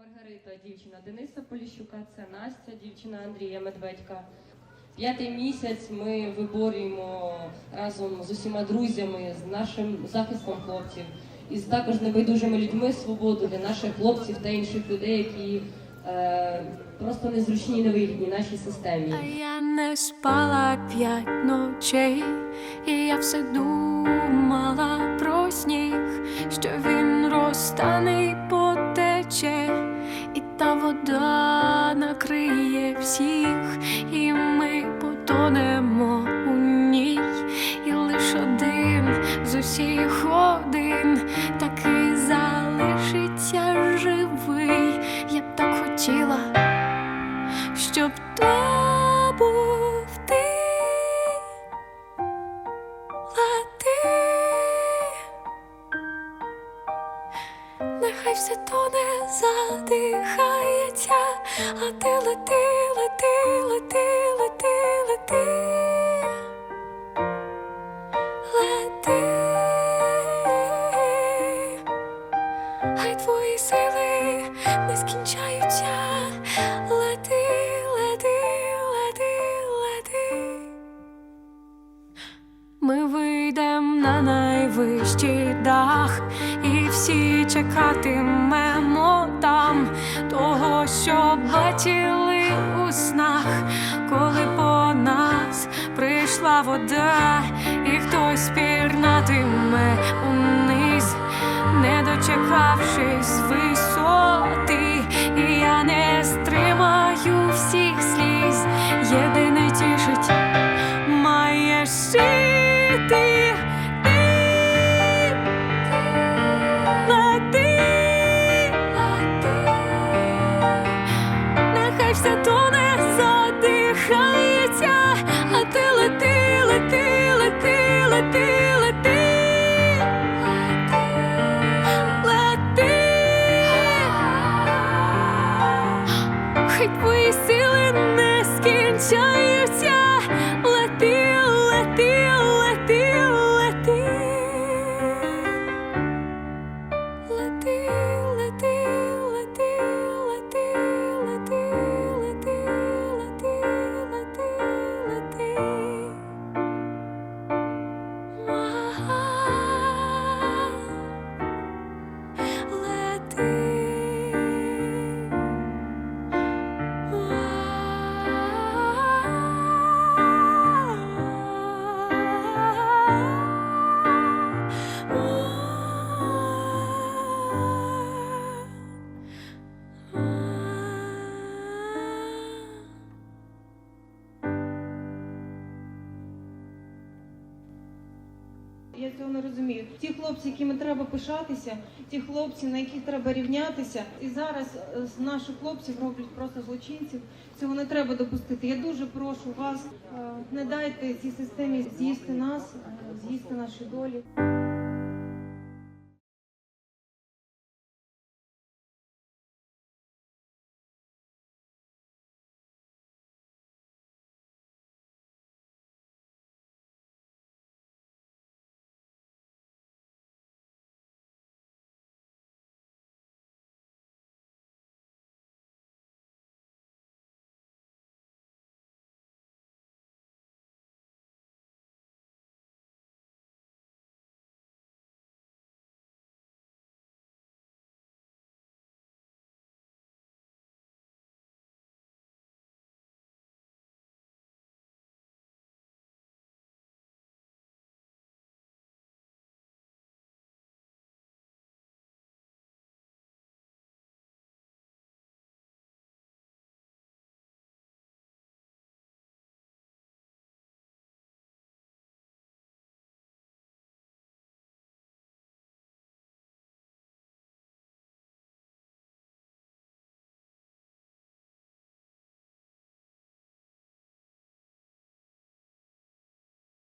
Маргарита, дівчина Дениса Поліщука, це Настя, дівчина Андрія Медведька. П'ятий місяць ми виборюємо разом з усіма друзями, з нашим захистом хлопців і з також небайдужими людьми свободу для наших хлопців та інших людей, які е, просто незручні, невигідні нашій системі. А я не спала п'ять ночей, і я все думала і ми потонемо нехай все тоне задихається, а ти лети, лети, лети, лети, лети. Лети, хай твої сили не скінчаються. Лети, лети, лети, лети. Ми вийдем на найвищий дах, чекатимемо там того, що бачили у снах, коли по нас прийшла вода, і хтось пірнатиме униз, не дочекавшись висоти, лети, лети, лети, лети. Лети, лети, Я цього не розумію. Ті хлопці, якими треба пишатися, ті хлопці, на яких треба рівнятися, і зараз е, з наших хлопців роблять просто злочинців. Цього не треба допустити. Я дуже прошу вас, е, не дайте цій системі з'їсти нас, е, з'їсти наші долі.